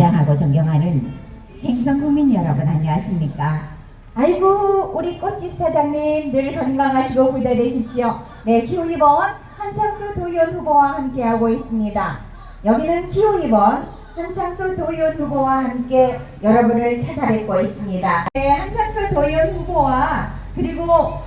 사랑하고 존경하는 행성 국민 여러분 안녕하십니까? 아이고 우리 꽃집 사장님 늘 건강하시고 부자 되십시오. 네 기호 2번 한창수 도의원 후보와 함께하고 있습니다. 여기는 기호 2번 한창수 도의원 후보와 함께 여러분을 찾아뵙고 있습니다. 네 한창수 도의원 후보와 그리고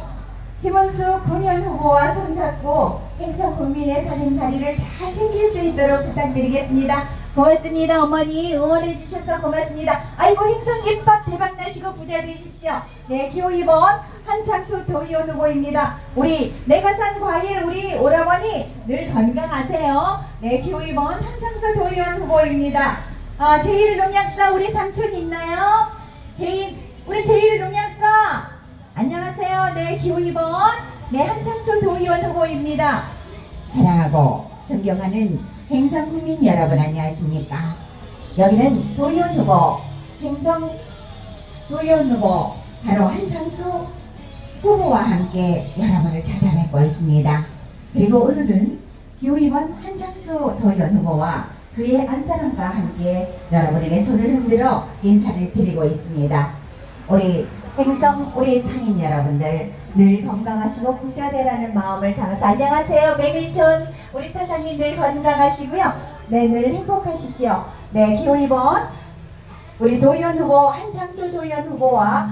김원수 군현 후보와 손잡고 행성 국민의 살림살이를 잘 챙길 수 있도록 부탁드리겠습니다. 고맙습니다. 어머니 응원해 주셔서 고맙습니다. 아이고 행성 김밥 대박 나시고 부자 되십시오. 네, 기호 2번 한창수 도의원 후보입니다. 우리 내가 산 과일 우리 오라버니 늘 건강하세요. 네, 기호 2번 한창수 도의원 후보입니다. 아, 제1 농약사 우리 삼촌 있나요? 제1 우리 제1 농약사 안녕하세요. 네, 기호 2번. 네, 한창수 도의원 후보입니다. 사랑하고 존경하는 행성 국민 여러분 안녕하십니까? 여기는 도의원 후보, 행성 도의원 후보, 바로 한창수 후보와 함께 여러분을 찾아뵙고 있습니다. 그리고 오늘은 2번 한창수 도의원 후보와 그의 안사람과 함께 여러분에게 손을 흔들어 인사를 드리고 있습니다. 우리 행성 우리 상인 여러분들 늘 건강하시고 부자 되라는 마음을 담아서 안녕하세요. 메밀촌 우리 사장님 늘 건강하시고요. 네늘 행복하십시오. 네 기호 2번 우리 도의원 후보 한창수 도의원 후보와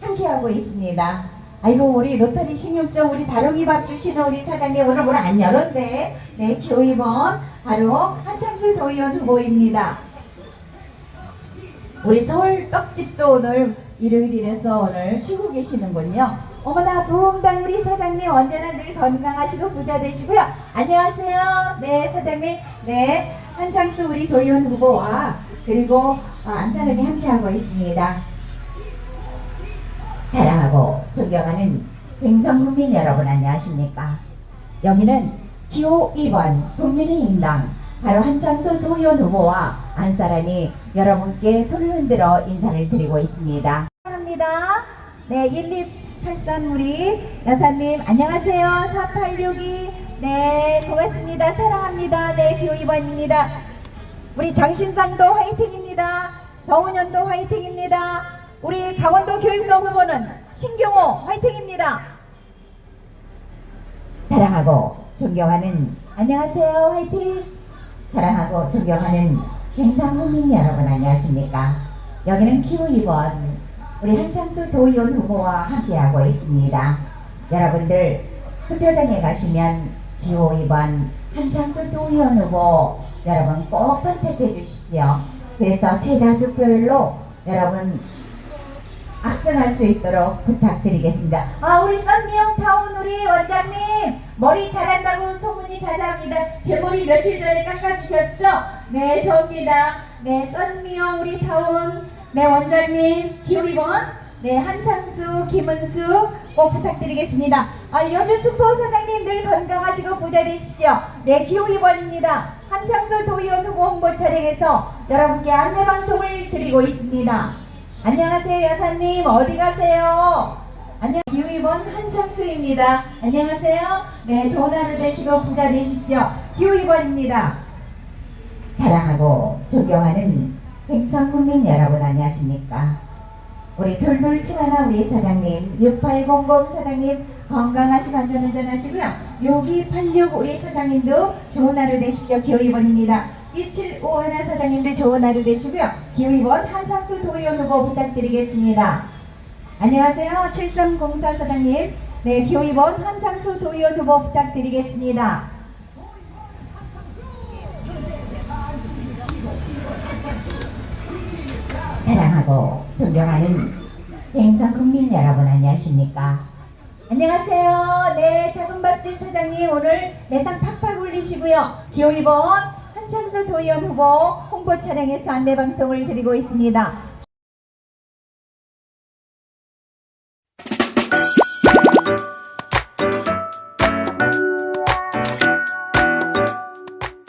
함께하고 있습니다. 아이고 우리 로터리 식용점 우리 다롱이 밥 주시는 우리 사장님 오늘 문안 열었네. 네 기호 2번 바로 한창수 도의원 후보입니다. 우리 서울 떡집도 오늘 일요일이라서 오늘 쉬고 계시는군요. 어머나 부흥당 우리 사장님 언제나 늘 건강하시고 부자 되시고요. 안녕하세요. 네 사장님. 네 한창수 우리 도의원 후보와 그리고 어, 안사람이 함께하고 있습니다. 사랑하고 존경하는 백성국민 여러분 안녕하십니까? 여기는 기호 2번 국민의힘당 바로 한창수 도의원 후보와 안사람이 여러분께 손을 흔들어 인사를 드리고 있습니다. 합니다. 네, 1283 우리 여사님 안녕하세요. 4862 네, 고맙습니다. 사랑합니다. 네, 기호 2번입니다. 우리 장신상도 화이팅입니다. 정은현도 화이팅입니다. 우리 강원도 교육감 후보는 신경호 화이팅입니다. 사랑하고 존경하는 안녕하세요 화이팅 사랑하고 존경하는 행상국민 여러분 안녕하십니까 여기는 기호 2번 우리 한창수 도의원 후보와 함께하고 있습니다 여러분들 투표장에 가시면 기호 2번 한창수 도의원 후보 여러분 꼭 선택해 주십시오 그래서 최다 득표율로 여러분 악선할 수 있도록 부탁드리겠습니다. 아 우리 썬미영 타운 우리 원장님 머리 잘한다고 소문이 자자합니다. 제 머리 며칠 전에 깎아주셨죠? 네 저입니다. 네 썬미영 우리 타운 네 원장님 2번 네 한창수 김은수 꼭 부탁드리겠습니다. 아 여주 수포 사장님 늘 건강하시고 부자 되십시오. 네 기호 2번입니다. 한창수 도의원 후보 홍보 촬영에서 여러분께 안내 방송을 드리고 있습니다. 안녕하세요 여사님 어디 가세요? 안녕 기호 2번 한창수입니다. 안녕하세요. 네 좋은 하루 되시고 부자 되십시오. 기호 2번입니다. 사랑하고 존경하는 백성국민 여러분 안녕하십니까? 우리 돌돌 치하나 우리 사장님 6800 사장님 건강하시고 안전운전 하시고요. 여기 86 우리 사장님도 좋은 하루 되십시오. 기호 2번입니다. 2751 사장님도 좋은 하루 되시고요. 기호 2번 한창수 도의원 후보 부탁드리겠습니다. 안녕하세요. 7304 사장님. 네, 기호 2번 한창수 도의원 후보 부탁드리겠습니다. 사랑하고 존경하는 행사 국민 여러분 안녕하십니까? 안녕하세요. 네, 작은 밥집 사장님 오늘 매상 팍팍 올리시고요. 기호 2번 한창수 도의원 후보 홍보 촬영에서 안내 방송을 드리고 있습니다.